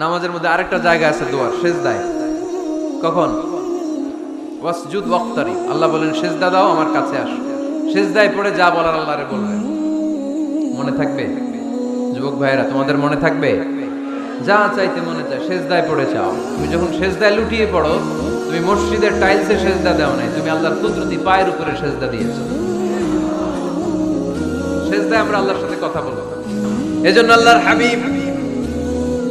নামাজের মধ্যে আরেকটা জায়গা আছে দোয়ার, সেজদায়। কখন? ওয়াসজুদ ওয়াক্তারি। আল্লাহ বলেন, সেজদা দাও, আমার কাছে আসো। সেজদায় পড়ে যা বলার আল্লাহরে বলবেন মনে থাকবে? যুবক ভাইয়েরা, তোমাদের মনে থাকবে? যা চাইতে মনে চায়, সেজদায় পড়ে চাও তুমি যখন সেজদায় লুটিয়ে পড়ো, তুমি মসজিদের টাইলসে সেজদা দাও নাই, তুমি আল্লাহর কুদরতি পায়ের উপরে সেজদা দিয়েছ। সেজদায় আমরা আল্লাহর সাথে কথা বলব। এজন্য আল্লাহর হাবিব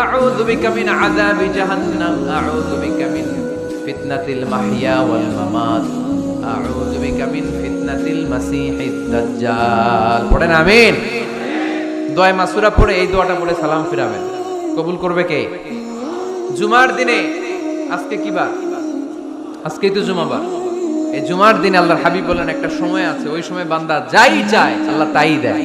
আউযু বিকা মিন আযাবি জাহান্নাম, আউযু বিকা মাহইয়া ওয়াল মামাত, আউযু ফিতনাতিল মাসিহিদ পড়েন আমিন। দোয়া মাসুরা পড়ে এই দোয়াটা পড়ে সালাম ফিরাবেন। কবুল করবে কে? জুমার দিনে আজকে কি বার? আজকেই তো জুমাবার এই জুমার দিনে আল্লাহর হাবিব বলেন, একটা সময় আছে, ওই সময় বান্দা যাই চায়, আল্লাহ তাই দেয়।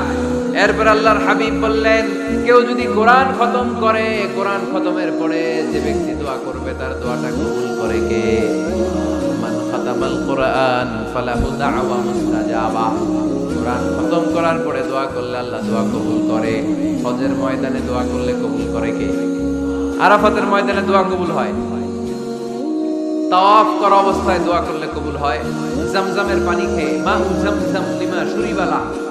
এরপর আল্লাহর হাবিব বললেন, কেউ যদি কোরআন খতম করে, কোরআন খতমের পরে যে ব্যক্তি দোয়া করবে, তার দোয়াটা কবুল করে কে? কোরআন খতম করার পরে দোয়া করলে আল্লাহ দোয়া কবুল করে। হজের ময়দানে দোয়া করলে কবুল করে কে? আরাফাতের ময়দানে দোয়া কবুল হয়। তাওয়াফ করা অবস্থায় দোয়া করলে কবুল হয়। জামজামের পানি খেয়ে মা জামজাম লিমা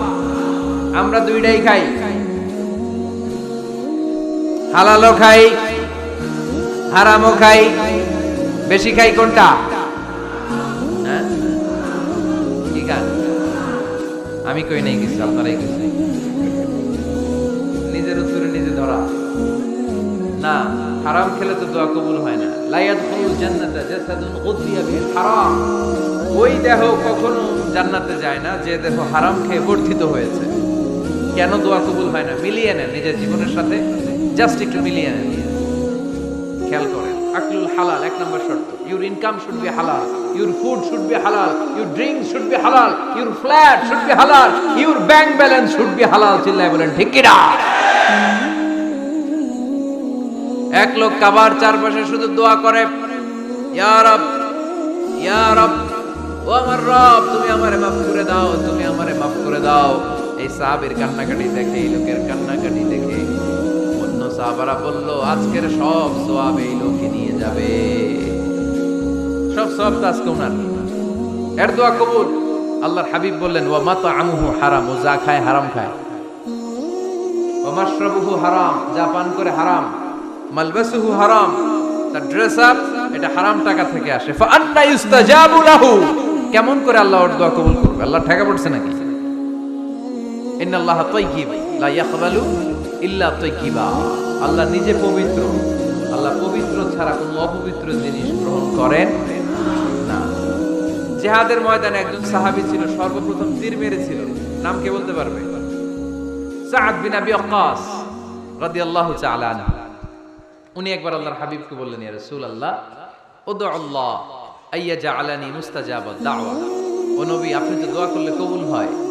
আমরা দুইটাই খাই। হালালও খাই, হারামও খাই, বেশি খাই কোনটা? হ্যাঁ? আমি কই নাই কিছু, আপনারাই কিছু। নিজের উত্তরে নিজে ধরা। না, হারাম খেলে তো দোয়া কবুল হয় না। লাইয়াদ ফুল জান্নাতে জাসাদুন উদিয়া বিল হারাম। ওই দেহ কখনো জান্নাতে যায় না, যে দেহ হারাম খেয়ে বর্ধিত হয়েছে। কেন দোয়া কবুল হয় না? মিলিয়ে নেন নিজের জীবনের সাথে। জাস্ট একটু মিলিয়ে নেন। খেয়াল করেন। আকলুল হালাল, এক নম্বর শর্ত। ইউর ইনকাম শুড বি হালাল ইউর ফুড শুড বি হালাল ইউর ড্রিঙ্ক শুড বি হালাল ইউর ফ্ল্যাট শুড বি হালাল your bank balance should be হালাল চিল্লায় বলেন, ঠিক কিনা এক লোক কাবার চারপাশে শুধু দোয়া করে, ইয়া রব ইয়া রব, ও আমার রব, তুমি আমারে মাফ করে দাও, তুমি আমারে মাফ করে দাও। এই সাহাবের কান্নাকাটি দেখে, এই লোকের কান্নাকাটি দেখে অন্য সাহাবারা বলল, আজকের সব সোয়াব এই লোকে নিয়ে যাবে। সব সব তো আজকে ওনার এর দোয়া কবুল। আল্লাহর হাবিব বললেন, ওয়া মাতা আমুহু হারাম, ও যা খায় হারাম খায়। ও মাশরাবুহু হারাম, যা পান করে হারাম। মালবাসুহু হারাম, তার ড্রেস আপ এটা হারাম টাকা থেকে আসে। ফা আন্না ইউস্তাজাবু লাহু। কেমন করে আল্লাহ ওর দোয়া কবুল করবে? আল্লাহ ঠেকা পড়ছে নাকি? ইন্নাল্লাহ আল্লাহ নিজে পবিত্র। আল্লাহ পবিত্র ছাড়া কোনো অপবিত্র জিনিস গ্রহণ করেন না। জেহাদের ময়দানে একজন সাহাবী ছিল, সর্বপ্রথম তীর মেরেছিল। নাম কে বলতে পারবে? উনি একবার আল্লাহর হাবিবকে বললেন আল্লাহ আইয়া আপনি তো দোয়া করলে কবুল হয়।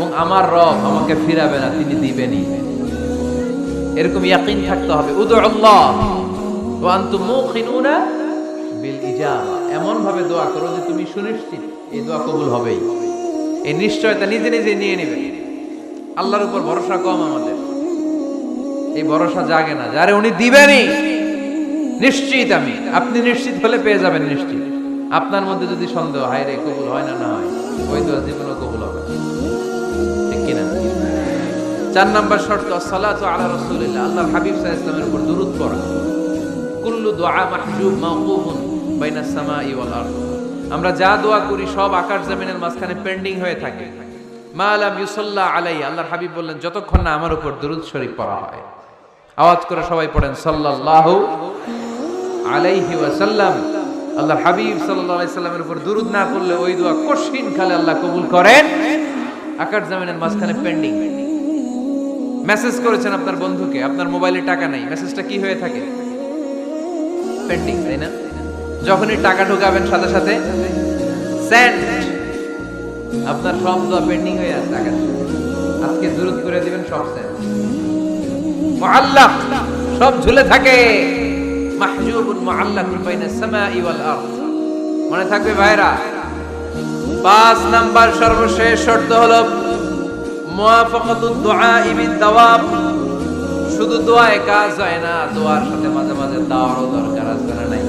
এবং আমার রব আমাকে ফিরাবে না, তিনি দিবেনই। এরকম ইয়াকিন থাকতে হবে। উদু আল্লাহ ওয়া আনতুম মুখিনুনা বিল ইজাবা। এমন ভাবে দোয়া করো যে তুমি সুনিশ্চিত এই দোয়া কবুল হবেই। এই নিশ্চয়তা নিজে নিজে নিয়ে নেবে। আল্লাহর উপর ভরসা কম আমাদের। এই ভরসা জাগে না। যারে উনি দিবেনই, নিশ্চিত আমি। আপনি নিশ্চিত হলে পেয়ে যাবেন নিশ্চিত। আপনার মধ্যে যদি সন্দেহ হায় রে কবুল হয় না না হয়, ওই দোয়া জীবনও কবুল হবে। চার নাম্বার শর্ত, সালাতু আলা রাসূলিল্লাহ। আল্লাহর হাবিব সাল্লাল্লাহু আলাইহি উপর দুরূদ পড়া। কুল্লু দুআ মাহজুব মাওকুফুন বাইনা সামাই ওয়াল আমরা যা দোয়া করি সব আকাশ জমিনের মাঝখানে পেন্ডিং হয়ে থাকে। মা আলাম ইউসাল্লাহ আলাই আল্লাহর হাবিব বললেন, যতক্ষণ না আমার উপর দুরূদ শরীফ পড়া হয়। আওয়াজ করে সবাই পড়েন, সাল্লাল্লাহু আলাইহি ওয়াসাল্লাম। আল্লাহর হাবিব সাল্লাল্লাহু সাল্লামের উপর দুরূদ না পড়লে ওই দোয়া কঠিন খালে আল্লাহ কবুল করেন। আকাশ জমিনের মাঝখানে পেন্ডিং। মেসেজ করেছেন আপনার বন্ধুকে, আপনার মোবাইলে টাকা নাই। মেসেজটা কি হয়ে থাকে? পেন্ডিং তাই না? যখনই টাকা ঢুকাবেন সাথে সাথে সেন্ড আপনার সব দোয়া পেন্ডিং হয়ে আছে, টাকা আজকে দূরত করে দিবেন, সব সেন্ড মুআল্লাক, সব ঝুলে থাকে। মাহজুবুন মনে থাকবে ভাইরা, পাঁচ নাম্বার সর্বশেষ শর্ত হলো শুধু দোয়ায় কাজ হয় না দোয়ার সাথে মাঝে মাঝে দাওয়ারও দরকার আছে না নাই?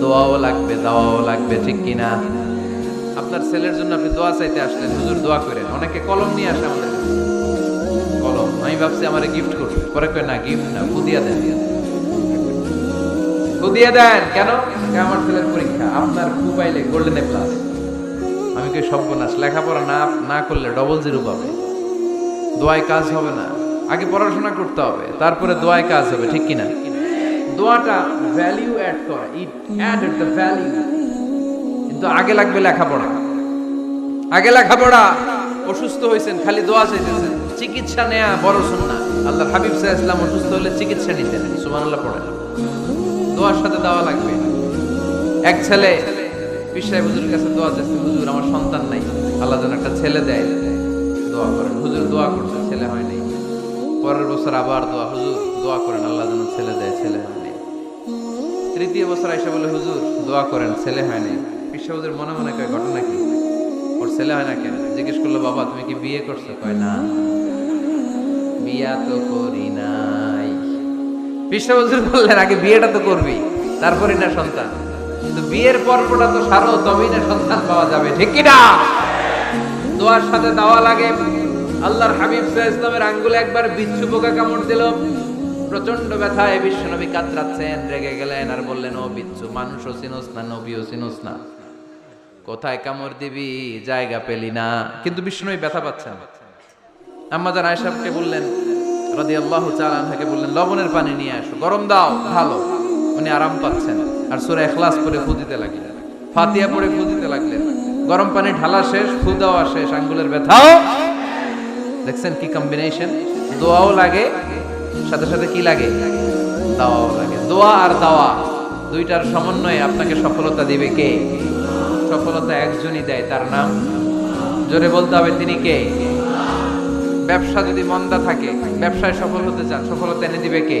দোয়াও লাগবে, দাওয়াও লাগবে, ঠিক কিনা আপনার ছেলের জন্য আপনি দোয়া চাইতে আসলেন, হুজুর দোয়া করেন। অনেকে কলম নিয়ে আসে আমাদের কলম, আমি ভাবছি আমার গিফট করবে পরে কয়, না গিফট না, ফুদিয়া দেন। ফুদিয়া দেন? কেন? আমার ছেলের পরীক্ষা। আপনার মোবাইলে গোল্ডেন প্লাস আমি কই সর্বনাশ? লেখাপড়া না না করলে ডবল জিরো পাবে। দোয়ায় কাজ হবে না। আগে পড়াশোনা করতে হবে, তারপরে দোয়ায় কাজ হবে, ঠিক কিনা? দোয়াটা ভ্যালিউ অ্যাড করে ইট অ্যাডেড দ্য ভ্যালিউ কিন্তু আগে লাগবে লেখাপড়া। আগে লেখাপড়া, অসুস্থ হয়েছেন, খালি দোয়া চাইতেছেন। চিকিৎসা নেয়া বড় সুন্নাহ। আল্লাহ হাবিব সাল্লাল্লাহু ইসলাম অসুস্থ হলে চিকিৎসা নিতেন। সুবহানাল্লাহ, পড়েন। দোয়ার সাথে দেওয়া লাগবে। এক ছেলে পিসাই হুজুরের কাছে দোয়া চাইছে, হুজুর, আমার সন্তান নাই। আল্লাহ যেন একটা ছেলে দেয়। দোয়া করেন। হুজুর দোয়া করছে, ছেলে হয় নাই। পরের বছর আবার দোয়া, হুজুর, দোয়া করেন, আল্লাহ যেন ছেলে দেয়, ছেলে হয় নাই। তৃতীয় বছর আইসা বলে, হুজুর, দোয়া করেন, ছেলে হয় নাই। পিসা হুজুর মনে মনে কয়, ঘটনা কি? ওর ছেলে হয় না কেন? জিজ্ঞেস করল, বাবা, তুমি কি বিয়ে করছ? কয়, না। বিয়া তো করি নাই। পিসা হুজুর বললেন, আগে বিয়েটা তো করবি, তারপরে না সন্তান। কিন্তু বিয়ের পর্বটা তো সারো তবেই না সন্তান পাওয়া যাবে, ঠিক কি না দোয়ার সাথে দেওয়া লাগে। আল্লাহর হাবিব আলাইহি ইসলামের আঙ্গুলে একবার বিচ্ছু পোকা কামড় দিল। প্রচণ্ড ব্যথায় বিশ্বনবী কাতরাচ্ছেন, রেগে গেলেন আর বললেন, ও বিচ্ছু, মানুষও চিনোস না, নবীও চিনোস না। কোথায় কামড় দিবি? জায়গা পেলি না। কিন্তু বিষ্ণুই ব্যথা পাচ্ছেন আম্মাজান আয়েশাকে বললেন, রাদিয়াল্লাহু তাআলা আনহাকে বললেন, লবণের পানি নিয়ে আসো, গরম দাও, ভালো। উনি আরাম পাচ্ছেন। আর সূরা ইখলাস পড়ে ফু দিতে লাগলেন ফাতিহা পড়ে ফু দিতে লাগলেন গরম পানি ঢালা শেষ, ফু দেওয়া শেষ, আঙ্গুলের ব্যথাও। দেখছেন কি কম্বিনেশন দোয়াও লাগে, সাথে সাথে কি লাগে? দাওয়াও লাগে। দোয়া আর দাওয়া, দুইটার সমন্বয়ে আপনাকে সফলতা দিবে কে? সফলতা একজনই দেয়, তার নাম জোরে বলতে হবে তিনি কে? ব্যবসা যদি মন্দা থাকে, ব্যবসায় সফল হতে চান, সফলতা এনে দিবে কে?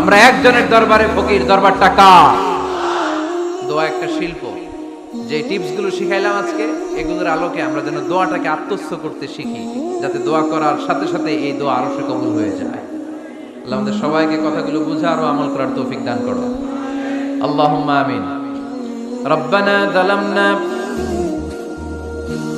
আমরা একজনের দরবারে ফকির দরবার টাকা দোয়া একটা শিল্প। যে টিপসগুলো শিখাইলাম আজকে, এগুলোর আলোকে আমরা যেন দোয়াটাকে আত্মস্থ করতে শিখি, যাতে দোয়া করার সাথে সাথে এই দোয়া আরও সে কবুল হয়ে যায়। আল্লাহ আমাদের সবাইকে কথাগুলো বুঝে আরও আমল করার তৌফিক দান করো আল্লাহুম্মা আমিন। রব্বানা যালামনা